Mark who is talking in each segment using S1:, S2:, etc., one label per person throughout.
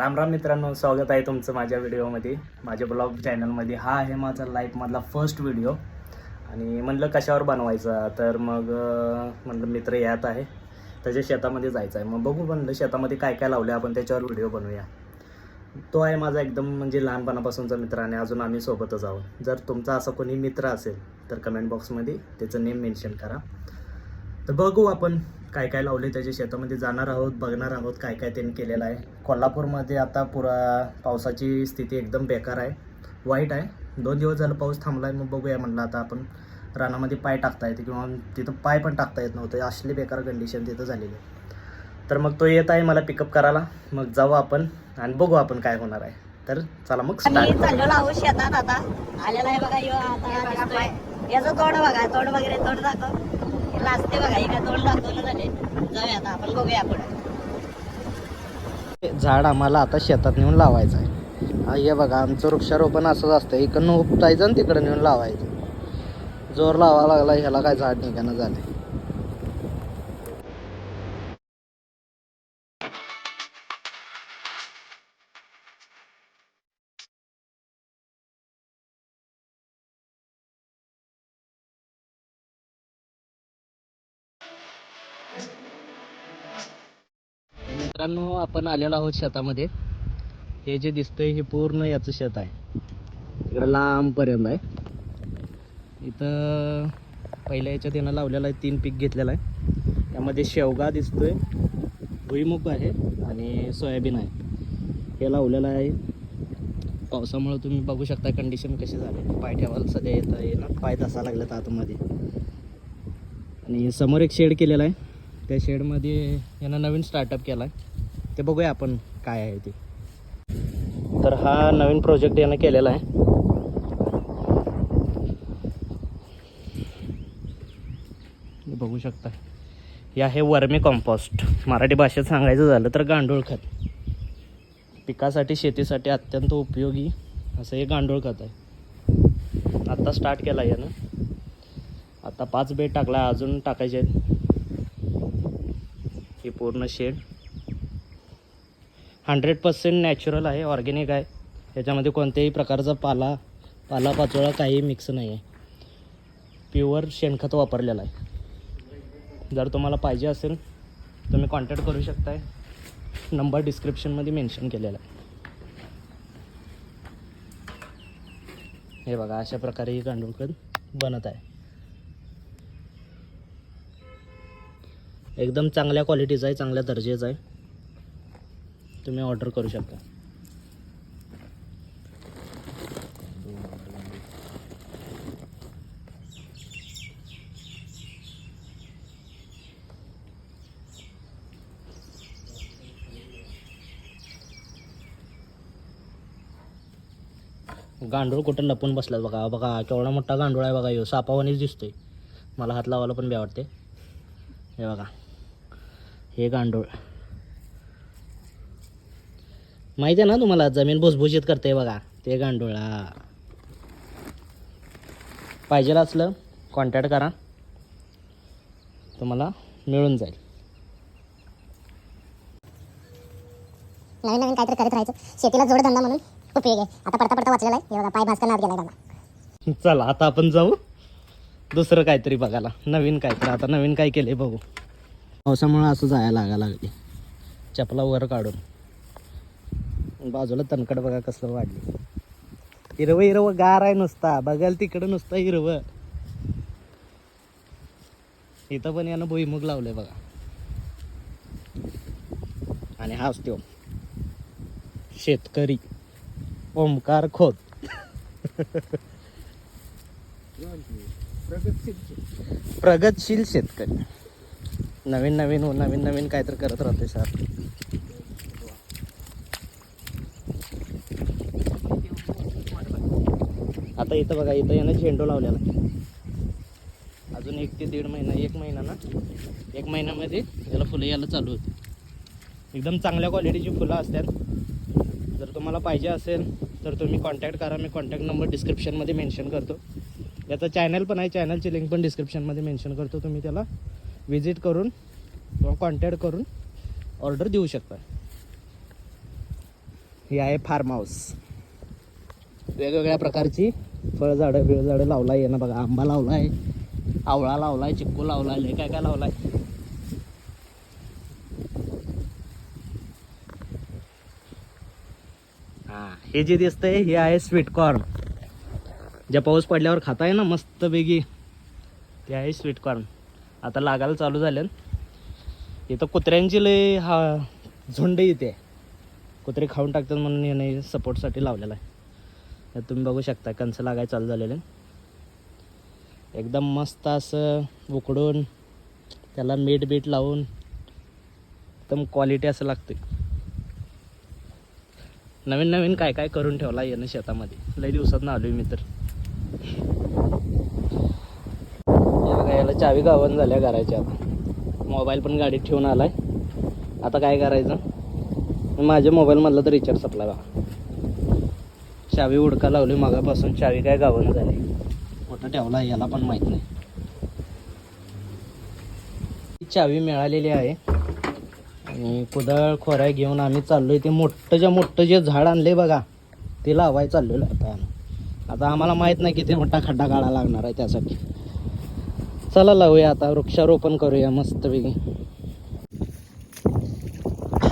S1: राम राम मित्रांनो स्वागत आहे तुमचं माझ्या व्हिडिओमध्ये. माझ्या ब्लॉग चॅनलमध्ये. हा आहे माझा लाईफमधला फर्स्ट व्हिडिओ आणि म्हणलं कशावर बनवायचा तर मग म्हणलं मित्र यात आहे. त्याच्या शेतामध्ये जायचं आहे मग बघू म्हणलं शेतामध्ये काय काय लावलं आपण त्याच्यावर व्हिडिओ बनवूया. तो आहे माझा एकदम म्हणजे लहानपणापासूनचा मित्र आणि अजून आम्ही सोबतच आहोत. जर तुमचा असा कोणी मित्र असेल तर कमेंट बॉक्समध्ये त्याचं नेम मेन्शन करा. तर बघू आपण काय काय लावले त्याच्या शेतामध्ये. जाणार आहोत बघणार आहोत काय काय त्यांनी केलेलं आहे. कोल्हापूरमध्ये आता पुरा पावसाची स्थिती एकदम बेकार आहे. वाईट आहे. दोन दिवस झालं पाऊस थांबला आहे मग बघूया म्हणलं आता आपण रानामध्ये पाय टाकता येते किंवा तिथं पाय पण टाकता येत नव्हतं. असली बेकार कंडिशन तिथं झालेली आहे. तर मग तो येत आहे मला पिकअप करायला. मग जाऊ आपण आणि बघू आपण काय होणार आहे. तर चला मग
S2: चाललेलो आहोत शेतात आता. आलेला आहे बघा आता. याचं तोंड बघा तोंड वगैरे तोंड दाखव. लाजते बघा हे दोन दाखवलं झाले. जाऊया आता आपण बघूया पुढे.
S1: झाड आम्हाला आता शेतात नेऊन लावायचं आहे. हे बघा आमचं वृक्षारोपण असंच असतं. इकडनं उपटायचं आणि तिकडं नेऊन लावायचं. जोर लावा लागला ह्याला काय झाड निघाणं झालं मित्रांनो आपण आलेलो आहोत शेतामध्ये. हे जे दिसतंय हे पूर्ण याचं शेत आहे. इकडं लांबपर्यंत आहे. इथं पहिल्या याच्यात यानं लावलेलं आहे तीन पीक घेतलेलं आहे. त्यामध्ये शेवगा दिसतोय भुईमुग आहे आणि सोयाबीन आहे. हे लावलेलं आहे. पावसामुळं तुम्ही बघू शकता कंडिशन कशी झाली. पाय ठेवायला सध्या येतं आहे पाय तसा लागल्यात आतमध्ये. आणि समोर एक शेड केलेला आहे. त्या शेडमध्ये यानं नवीन स्टार्टअप केला आहे ते बघूया आपण काय आहे ते. तर हा नवीन प्रोजेक्ट यानं केलेला आहे. बघू शकता. हे आहे वर्मी कॉम्पॉस्ट मराठी भाषेत सांगायचं झालं तर गांडूळ खत. पिकासाठी शेतीसाठी अत्यंत उपयोगी असं हे गांडूळ खत आहे. आत्ता स्टार्ट केला आहे यानं. आता पाच बेड टाकला अजून टाकायचे आहेत. पूर्ण शेड. हंड्रेड पर्सेंट नॅचरल आहे ऑर्गॅनिक आहे. याच्यामध्ये कोणत्याही प्रकारचा पाला पाला पाचोळा काही मिक्स नाही आहे प्युअर शेणखत वापरलेलं आहे. जर तुम्हाला पाहिजे असेल तुम्ही कॉन्टॅक्ट करू शकताय. नंबर डिस्क्रिप्शनमध्ये मेन्शन केलेला आहे. हे बघा अशा प्रकारे ही गांडूळखत बनत आहे. एकदम चांगल्या क्वालिटीचा आहे चांगल्या दर्जेचा आहे. तुम्ही ऑर्डर करू शकता. गांडूळ कुठं लपून बसलात बघा. बघा केवढा मोठा गांडूळ आहे बघा. यो सापावानीच दिसतोय. मला हात लावायला पण बी आवडते हे बघा. हे गांडूळ. माहिती आहे ना तुम्हाला जमीन भुसभुशीत करते बघा ते गांडूळ. पाहिजे असलं कॉन्टॅक्ट करा. तुम्हाला मिळून जाईल.
S3: नवीन नवीन काहीतरी करत राहायचं. शेतीला जोडधंदा म्हणून उपयोग आहे. आता पडता पडता वाचलेला आहे. बघा पाय भास्कर नाद त्याला
S1: चला आता आपण जाऊ. दुसरं काहीतरी बघायला. नवीन काहीतरी आता नवीन काय केले बघू. पावसामुळे असं जायला लागा लागली. चपला वर काढून. बाजूला तणकड बघा कसलं वाढली. हिरवं हिरवं गार आहे नुसता. बघाल तिकडं नुसतं हिरवं. इथं पण यानं भुईमुग लावले बघा. आणि हाच त्यो शेतकरी. ओमकार खोत. प्रगतशील शेतकरी. नवीन नवीन हो, नवीन नवीन काहीतरी करत राहते सर. आता इथं बघा इथं यानं झेंडू लावलेला. अजून एक ते दीड महिना एक महिना ना? एक महिन्यामध्ये याला फुलं यायला चालू होते एकदम चांगल्या क्वालिटीची फुलं असतात. जर तुम्हाला पाहिजे असेल तर तुम्ही कॉन्टॅक्ट करा. मी कॉन्टॅक्ट नंबर डिस्क्रिप्शनमध्ये मेन्शन करतो. याचं चॅनल पण आहे. चॅनलची लिंक पण डिस्क्रिप्शनमध्ये मेन्शन करतो. तुम्ही त्याला विजिट करून किंवा कॉन्टॅक्ट करून ऑर्डर देऊ शकता. ही आहे फार्म हाऊस. वेगवेगळ्या प्रकारची फळझाडं बिळझाडं लावला आहे ना बघा. आंबा लावला आहे आवळा लावला आहे चिक्कू लावला आहे काय काय लावला आहे हां हे जे दिसतंय हे आहे स्वीट कॉर्न ज्या पाऊस पडल्यावर खाताय ना मस्त बेगी ते आहे स्वीट कॉर्न आता लागायला चालू झालं इथं कुत्र्यांची लय हा झुंड इथे. कुत्रे खाऊन टाकतात म्हणून याने सपोर्टसाठी लावलेला आहे. तुम्ही बघू शकता कंच लागायला चालू झालेलं एकदम मस्त असं उकडून त्याला मीठ बीठ लावून एकदम क्वालिटी असं लागते नवीन नवीन काय काय करून ठेवला येणं शेतामध्ये? लई दिवसात ना आलो मी तर हे बघा याला चावी गावन झाल्या घराच्या आता. मोबाईल पण गाडीत ठेवून आलाय. आता काय करायचं? माझ्या मोबाईलमधला तर रिचार्ज संपला का चावी उडका लावली मागापासून चावी काय गावन झाली. कुठं ठेवला याला पण माहीत नाही. चावी मिळालेली आहे. आणि कुदळ खोऱ्या घेऊन आम्ही चाललोय. ते मोठं मोठं जे झाड आणले बघा ते लावाय चाललेलं आता. आता आम्हाला माहीत नाही किती मोठा खड्डा काढायला लागणार आहे त्यासाठी. चला लावूया आता वृक्षारोपण करूया मस्तपैकी.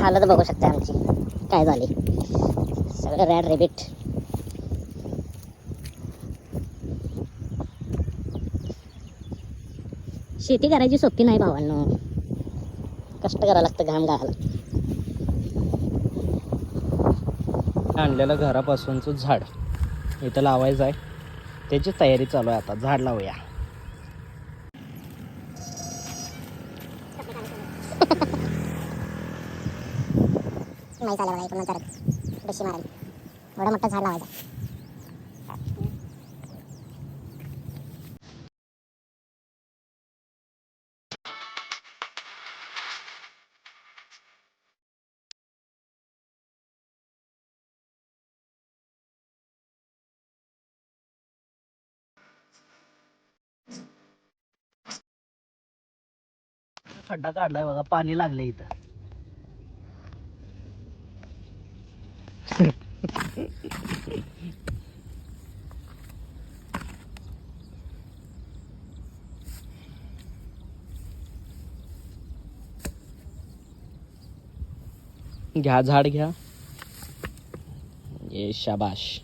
S3: हालत बघू शकता आमची. काय झाली? सगळं रॅड रेबिट शेती करायची सोपी नाही भावांनो. कष्ट करावं लागतं घाम गाळायला.
S1: आणलेलं घरापासूनचं झाड. इथं लावायचं आहे. त्याची तयारी चालू आहे आता. झाड लावूया.
S3: नाही चालेल बघा इकडून जरा बेशी मारेल. एवढं मोठं झाड लावायचं.
S1: खड्डा काढलाय बघा पाणी लागले इथं. घ्या झाड घ्या. ये शाबाश.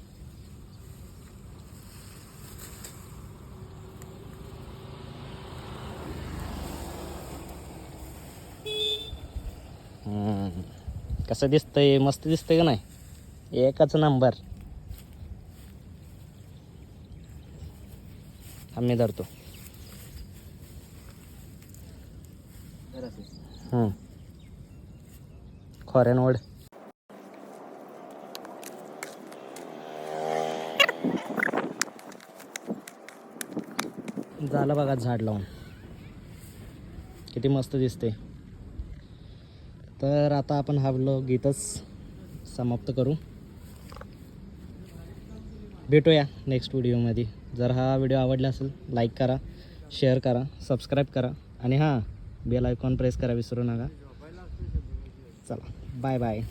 S1: कसं दिसतंय? मस्त दिसतंय का नाही? एकच नंबर. आम्ही धरतो. हम्म. खोऱ्यानवड झालं बघा झाड लावून. किती मस्त दिसते तर आता आपण हा ब्लॉग इथंच समाप्त करू. भेटूया नेक्स्ट व्हिडिओमध्ये जर हा व्हिडिओ आवडला असेल लाईक करा शेअर करा सबस्क्राईब करा. आणि हां बेल आयकॉन प्रेस करा विसरू नका. चला. Bye-bye.